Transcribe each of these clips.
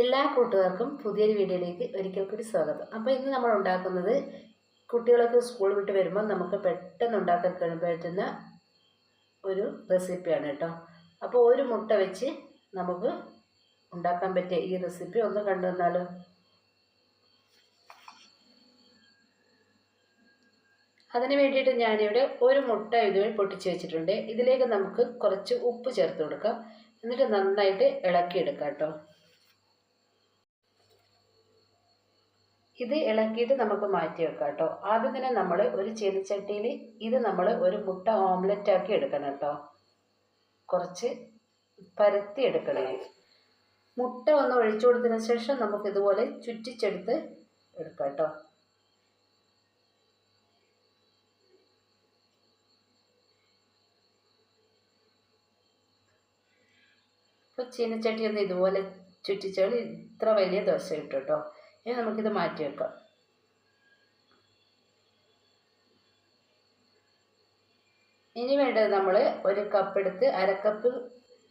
എല്ലാ കൂട്ടുകാർക്കും പുതിയൊരു വീഡിയോയിലേക്ക് ഒരിക്കൽ കൂടി സ്വാഗതം. അപ്പോൾ ഇന്ന് നമ്മൾ ഉണ്ടാക്കുന്നത് കുട്ടികളൊക്കെ സ്കൂൾ വിട്ട് വരുമ്പോൾ നമുക്ക് പെട്ടെന്ന് ഉണ്ടാക്കാൻ പറ്റുന്ന ഒരു റെസിപ്പിയാണ് കേട്ടോ. അപ്പോൾ ഒരു മുട്ട വെച്ച് നമുക്ക് ഉണ്ടാക്കാൻ പറ്റിയ ഈ റെസിപ്പി ഒന്ന് കണ്ടു വന്നാലോ അതിന് വേണ്ടിയിട്ട് ഞാനിവിടെ ഒരു മുട്ട ഇതുവഴി പൊട്ടിച്ച് വെച്ചിട്ടുണ്ട്. ഇതിലേക്ക് നമുക്ക് കുറച്ച് ഉപ്പ് ചേർത്ത് കൊടുക്കാം. എന്നിട്ട് നന്നായിട്ട് ഇളക്കിയെടുക്കാം കേട്ടോ. ഇത് ഇളക്കിയിട്ട് നമുക്ക് മാറ്റി വെക്കാം കേട്ടോ. ആദ്യം തന്നെ നമ്മൾ ഒരു ചെറുചട്ടിയിൽ ഇത് നമ്മൾ ഒരു മുട്ട ഓംലെറ്റ് ആക്കി എടുക്കണം കേട്ടോ. കുറച്ച് പരത്തി എടുക്കണേ. മുട്ട ഒന്ന് ഒഴിച്ചു കൊടുത്തതിന് ശേഷം നമുക്ക് ഇതുപോലെ ചുറ്റിച്ചെടുത്ത് എടുക്കാം കേട്ടോ. ചീനച്ചട്ടി ഒന്ന് ഇതുപോലെ ചുറ്റിച്ചാൽ ഇത്ര വലിയ ദോശ കിട്ടും കേട്ടോ. ഇനി നമുക്കിത് മാറ്റി വെക്കാം. ഇനി വേണ്ടത് നമ്മൾ ഒരു കപ്പ് എടുത്ത് അരക്കപ്പ്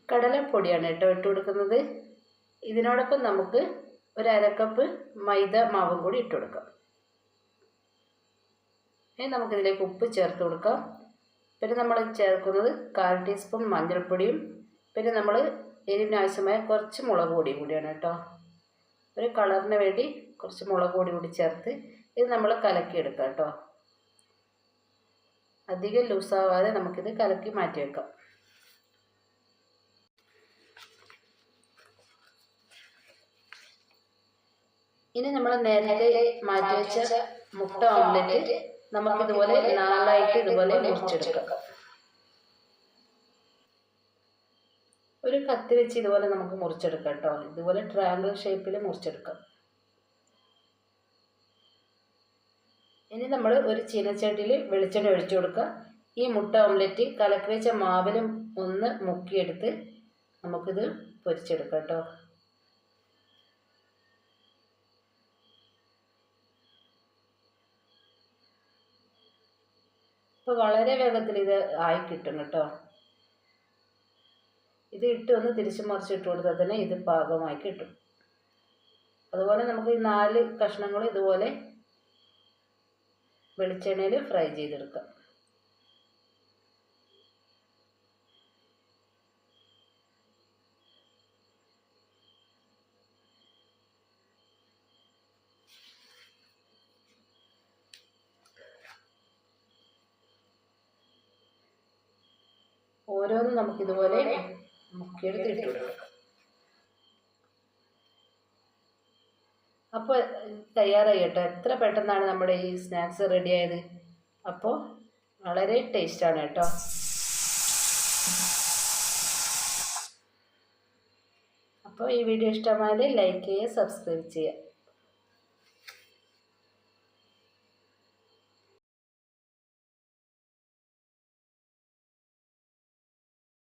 കടലപ്പൊടിയാണ് കേട്ടോ ഇട്ട് കൊടുക്കുന്നത്. ഇതിനോടൊപ്പം നമുക്ക് ഒരു അരക്കപ്പ് മൈദ മാവും കൂടി ഇട്ട് കൊടുക്കാം. ഇനി നമുക്കിതിലേക്ക് ഉപ്പ് ചേർത്ത് കൊടുക്കാം. പിന്നെ നമ്മൾ ചേർക്കുന്നത് കാൽ ടീസ്പൂൺ മഞ്ഞൾപ്പൊടിയും പിന്നെ നമ്മൾ എരിവിനാവശ്യമായ കുറച്ച് മുളക് പൊടിയും കൂടിയാണ് കേട്ടോ. ഒരു കളറിന് വേണ്ടി കുറച്ച് മുളക് പൊടി കൂടി ചേർത്ത് ഇത് നമ്മൾ കലക്കിയെടുക്കാം കേട്ടോ. അധികം ലൂസാവാതെ നമുക്കിത് കലക്കി മാറ്റി വെക്കാം. ഇനി നമ്മൾ നേരത്തെ മാറ്റി വെച്ച മുട്ട ഓംലെറ്റ് നമുക്കിതുപോലെ നാലായിട്ട് ഇതുപോലെ മുറിച്ചെടുക്കാം. ഒരു കത്തി വെച്ച് ഇതുപോലെ നമുക്ക് മുറിച്ചെടുക്കാം കേട്ടോ. ഇതുപോലെ ട്രയാങ്കിൾ ഷേപ്പിൽ മുറിച്ചെടുക്കാം. ഇനി നമ്മൾ ഒരു ചീനച്ചട്ടിയിൽ വെളിച്ചെണ്ണ ഒഴിച്ചു കൊടുക്കുക. ഈ മുട്ട ഓംലെറ്റ് കലക്കി വെച്ച മാവിലും ഒന്ന് മുക്കിയെടുത്ത് നമുക്കിത് പൊരിച്ചെടുക്കാം കേട്ടോ. അപ്പോൾ വളരെ വേഗത്തിൽ ഇത് ആയി കിട്ടും കേട്ടോ. ഇത് ഇട്ട് ഒന്ന് തിരിച്ച് മറിച്ചിട്ട് കൊടുത്താൽ തന്നെ ഇത് പാകമായി കിട്ടും. അതുപോലെ നമുക്ക് ഈ നാല് കഷ്ണങ്ങൾ ഇതുപോലെ വെളിച്ചെണ്ണയിൽ ഫ്രൈ ചെയ്തെടുക്കാം. ഓരോന്നും നമുക്കിതുപോലെ മുക്കിയെടുത്ത് ഇട്ട് കൊടുക്കാം അപ്പോൾ തയ്യാറായി കേട്ടോ. എത്ര പെട്ടെന്നാണ് നമ്മുടെ ഈ സ്നാക്സ് റെഡി ആയത്? അപ്പോൾ വളരെ ടേസ്റ്റാണ് കേട്ടോ. അപ്പോൾ ഈ വീഡിയോ ഇഷ്ടമായാൽ ലൈക്ക് ചെയ്യുക സബ്സ്ക്രൈബ് ചെയ്യുക.